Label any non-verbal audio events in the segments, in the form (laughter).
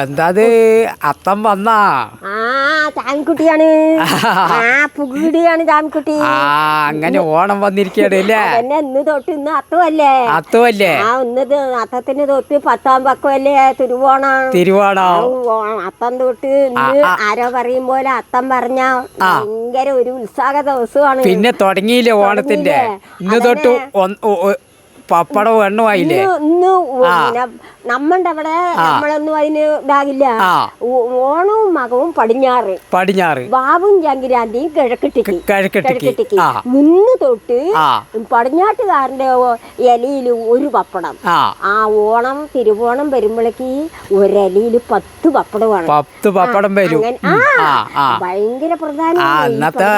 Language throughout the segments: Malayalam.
എന്താത് അത്തം വന്നാ? ചാമിക്കുട്ടിയാണ് പുകിടിയാണ് ചാമിക്കുട്ടി ആ അങ്ങനെ ഓണം വന്നിരിക്കയാണ് അല്ലേ? എന്നെ ഇന്ന് തൊട്ട് ഇന്ന് അത്തമല്ലേ അത്തമല്ലേ ആ ഇന്നത് അത്തത്തിന് തൊട്ട് പത്താം പക്കമല്ലേ തിരുവോണം. തിരുവോണം. അത്തം തൊട്ട് ഇന്ന് ആരോ പറയും പോലെ അത്തം പറഞ്ഞ ഭയങ്കര ഒരു ഉത്സാഹ ദിവസമാണ്. പിന്നെ തുടങ്ങിയില്ലേ ഓണത്തിന്റെ? ഇന്ന് തൊട്ട് പപ്പടം എണ്ണമായില്ലേ ഇന്ന് നമ്മളുടെ അവിടെ നമ്മളൊന്നും അതിന് ഇതാകില്ല. ഓണവും മകവും പടിഞ്ഞാറ്. പടിഞ്ഞാറ്. ബാബും ജാങ്കിരാന്തിയും കിഴക്കിട്ടിക്ക്. കിഴക്കിട്ടിക്ക്. മുന്ന് തൊട്ട് പടിഞ്ഞാട്ടുകാരന്റെ ഇലയിൽ ഒരു പപ്പടം. ആ. ഓണം തിരുവോണം വരുമ്പോഴേക്ക് ഒരലിയിൽ പത്ത് പപ്പടമാണ്. പത്ത് പപ്പടം വരും. ഭയങ്കര പ്രധാന. ആ അന്നത്തെ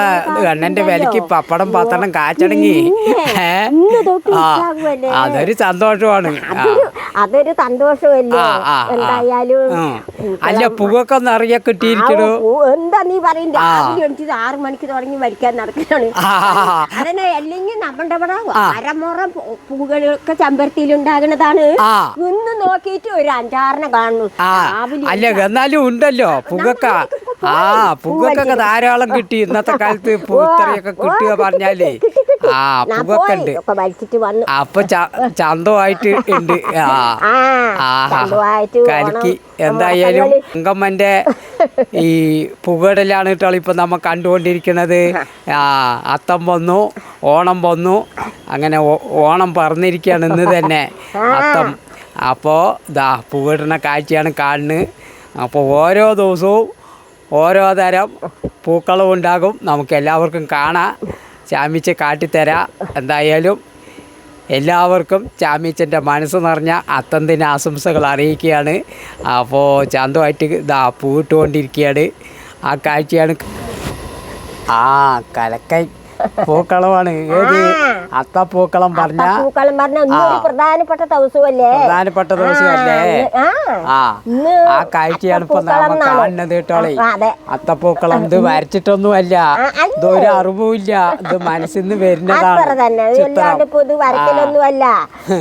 എണ്ണന്റെ വിലക്ക് പപ്പടം പത്തണം കാച്ചടങ്ങി? ഇന്ന് തൊട്ട് അതൊരു സന്തോഷമാണ്. അതൊരു സന്തോഷമല്ലേ. എന്തായാലും അല്ല പൂവൊക്കെ നിറയെ കിട്ടിയിരിക്കണു. എന്താ നീ പറയണ്ട ആദ്യം എണിച്ചത് ആറു മണിക്ക് തുടങ്ങി മരിക്കാൻ നടക്കുകയാണ്. അതന്നെ അല്ലെങ്കിൽ നമ്മുടെ ഇവിടെ അരമുറ പൂകളൊക്കെ ചമ്പരത്തിയിൽ ഉണ്ടാകുന്നതാണ് ഇന്ന് നോക്കിയിട്ട് ഒരു അഞ്ചാറിനെ കാണുന്നു. അല്ല എന്നാലും ഉണ്ടല്ലോ പുകക്ക ആ പുകക്കൊക്കെ ധാരാളം കിട്ടി. ഇന്നത്തെ കാലത്ത് (laughs) പൂത്തറിയൊക്കെ കിട്ടുക പറഞ്ഞാലേ. ആ ഉണ്ട് ഒക്കെ വലിച്ചിട്ട് വന്നു. അപ്പൊ ചന്തമായിട്ട് ഉണ്ട്. (laughs) കലക്കി എന്തായാലും. അങ്കമ്മന്റെ (laughs) ഈ പുകടലാണ് കേട്ടോ ഇപ്പൊ നമ്മ കണ്ടുകൊണ്ടിരിക്കുന്നത് ആ. അത്തം വന്നു ഓണം വന്നു. അങ്ങനെ ഓണം പറഞ്ഞിരിക്കുകയാണ് ഇന്ന് തന്നെ. അത്തം. അപ്പോൾ ദാ പൂവിടുന്ന കാഴ്ചയാണ് കാണുന്നത് അപ്പോൾ ഓരോ ദിവസവും ഓരോ തരം പൂക്കളും ഉണ്ടാകും നമുക്ക് എല്ലാവർക്കും കാണാം. ചാമിച്ച് കാട്ടിത്തരാം. എന്തായാലും എല്ലാവർക്കും ചാമ്യച്ചന്റെ മനസ്സ് നിറഞ്ഞ അത്തന്തിന് ആശംസകൾ അറിയിക്കുകയാണ്. അപ്പോൾ ചാന്തുമായിട്ട് ഇതാ പൂട്ടുകൊണ്ടിരിക്കുകയാണ് ആ കാഴ്ചയാണ്. ആ കലക്കൈ. പൂക്കളമാണ് ഏത് അത്തപ്പൂക്കളം പറഞ്ഞ? പൂക്കളം പറഞ്ഞ പ്രധാനപ്പെട്ട ദിവസമല്ലേ? പ്രധാനപ്പെട്ട ദിവസമല്ലേ? ആ. ആ. ആ കാഴ്ചയാണ് ഇപ്പൊ അത്തപ്പൂക്കളം കാണുന്നത് കേട്ടോളെ. അത്തപ്പൂക്കളം ഇത് വരച്ചിട്ടൊന്നുമല്ല. ഇതൊരു അറിവുമില്ല. ഇത് മനസ്സിൽ നിന്ന് വരുന്നതാണ് തന്നെ.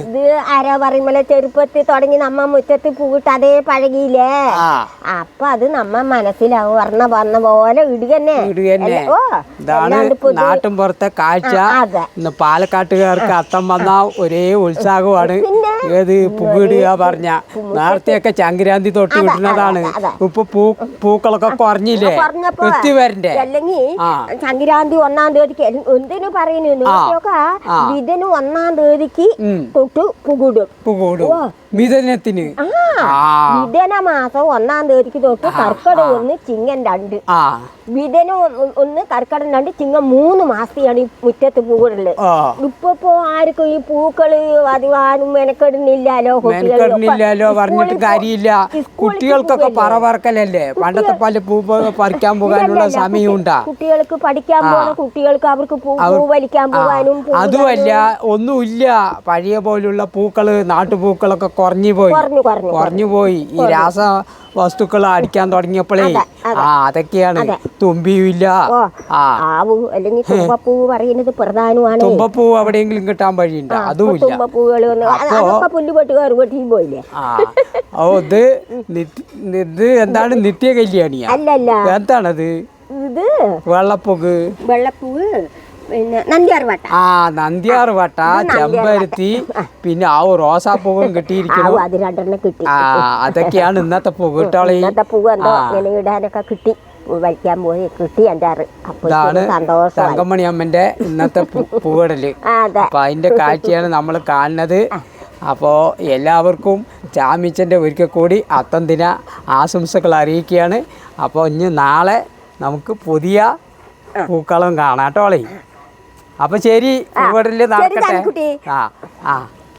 ഇത് ആരാ പറയുമ്പോൾ ചെറുപ്പത്തിൽ തുടങ്ങി നമ്മ മുറ്റത്ത് പൂവിട്ട് അതേ പഴകിയില്ലേ? അപ്പൊ അത് നമ്മ മനസ്സിലാവും. പറഞ്ഞ പറഞ്ഞ പോലെ ഇടുകന്നെ. ഇടുക തന്നെ. ഓ. ഇതാണ് നാട്ടും പുറത്തെ കാഴ്ച. ഇന്ന് പാലക്കാട്ടുകാർക്ക് അത്തം വന്ന ഒരേ ഉത്സാഹമാണ്. ഏത് പൂവിടുക പറഞ്ഞ. നേരത്തെയൊക്കെ ചങ്കരാന്തി തൊട്ട് വിടുന്നതാണ്. ഇപ്പൊ പൂ പൂക്കളൊക്കെ കുറഞ്ഞില്ലേ? എത്തി വരണ്ടേ? അല്ലെങ്കിൽ. ഒന്നാം തീയതിക്ക് എന്തിനു പറയുന്നു. ഒന്നാം തീയതിക്ക്. തൊട്ട് പുകൂടും പുകൂടും. മിഥുനത്തിന്. ആ. വിതന മാസം ഒന്നാം തീയതിക്ക് തൊട്ട് കർക്കടം ഒന്ന് ചിങ്ങൻ രണ്ട്. ആ. വിതനം ഒന്ന് കർക്കടം രണ്ട് ചിങ്ങം മൂന്ന് മാസത്തെയാണ് ഈ മുറ്റത്ത് പൂക്കളുള്ളത് ഇപ്പൊ ഇപ്പൊ ആർക്കും ഈ പൂക്കൾ അതിവാനും മെനക്കെടുന്നില്ലല്ലോ മെനക്കെടുന്നില്ലല്ലോ പറഞ്ഞിട്ട് കാര്യമില്ല. കുട്ടികൾക്കൊക്കെ പറ പറക്കലല്ലേ പണ്ടത്തെ പല പൂ പ- പറിക്കാൻ പോകാനുള്ള സമയമുണ്ടാ. കുട്ടികൾക്ക് പഠിക്കാൻ പോകുന്ന കുട്ടികൾക്ക് അവർക്ക് പൂ വലിക്കാൻ പോകാനും അതുമല്ല ഒന്നുമില്ല. പഴയ പോലുള്ള പൂക്കൾ നാട്ടുപൂക്കളൊക്കെ കുറഞ്ഞു പോയി. കുറഞ്ഞു കുറഞ്ഞു കുറഞ്ഞു പോയി. ഈ രാസ വസ്തുക്കൾ അടിക്കാൻ തുടങ്ങിയപ്പോഴേ ആ അതൊക്കെയാണ്. തുമ്പിയില്ല ആവു. അല്ലെങ്കിൽ പറയുന്നത് പ്രധാനമാണ്. എവിടെയെങ്കിലും കിട്ടാൻ വഴിയുണ്ട്. അതുമില്ല പുല്ലുപെട്ടുകാർ വെട്ടിയും പോയില്ലേ? ഓ ഇത് എന്താണ് നിത്യ കല്യാണിയാ? അല്ലല്ല. എന്താണത്? ഇത് വെള്ളപ്പൊക്ക്. വെള്ളപ്പൂവ്. പിന്നെ നന്ദിയാർ വട്ട ആ നന്ദിയാർ വട്ട പിന്നെ ആ റോസാപ്പൂവും കിട്ടിയിരിക്കുന്നു. അത് രണ്ടെണ്ണം കിട്ടി. ആ അതൊക്കെയാണ് ഇന്നത്തെ പൂ കിട്ടോളി ഇന്നത്തെ പൂവ് എന്തോ ഇടാനൊക്കെ കിട്ടി. പൂ പോയി കിട്ടി എന്റെ ആറ് ഇതാണ് തങ്കമണി അമ്മന്റെ ഇന്നത്തെ (laughs) പൂവിടൽ. അപ്പൊ അതിന്റെ കാഴ്ചയാണ് നമ്മൾ കാണുന്നത്. അപ്പോൾ എല്ലാവർക്കും ചാമിച്ചന്റെ ഒരിക്കൽ കൂടി അത്തം ദിന ആശംസകൾ അറിയിക്കുകയാണ്. അപ്പോൾ ഇനി നാളെ നമുക്ക് പുതിയ പൂക്കളം കാണാം കേട്ടോളി അപ്പൊ ശരി നടക്കട്ടെ? ആ ആ.